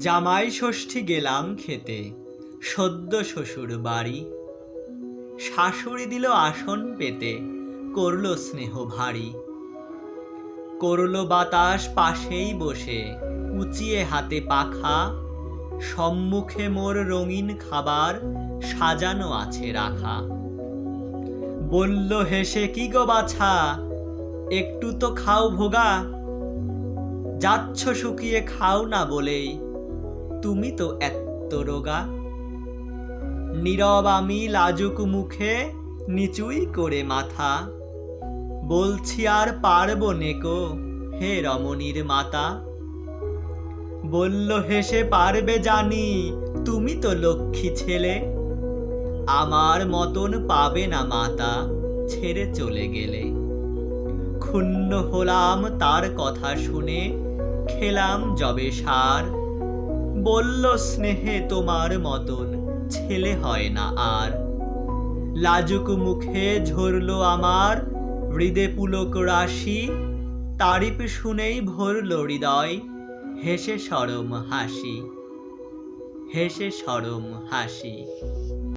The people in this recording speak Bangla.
জামাই ষষ্ঠী গেলাম খেতে, সদ্য শ্বশুর বাড়ি। শাশুড়ি দিল আসন পেতে, করল স্নেহ ভারী। করল বাতাস পাশেই বসে, উঁচিয়ে হাতে পাখা। সম্মুখে মোর রঙিন খাবার সাজানো আছে রাখা। বলল হেসে কি গো বাছা? একটু তো খাও ভোগা। যাচ্ছ শুকিয়ে খাও না বলেই তুমি তো এত্ত রোগা। নীরব আমি লাজুক মুখে নিচুই করে মাথা। বলছি আর পারব নেকো হে রমণীর মাতা। বলল হেসে পারবে জানি, তুমি তো লক্ষ্মী ছেলে। আমার মতন পাবে না মাতা, ছেড়ে চলে গেলে। ক্ষুণ্ণ হলাম তার কথা শুনে, খেলাম জবে সার। বলল, স্নেহে তোমার মতন ছেলে হয় না আর। লাজুক মুখে ঝরল আমার হৃদে পুলক রাশি, তারিফ শুনেই ভরল হৃদয়, হেসে সরম হাসি, হেসে সরম হাসি।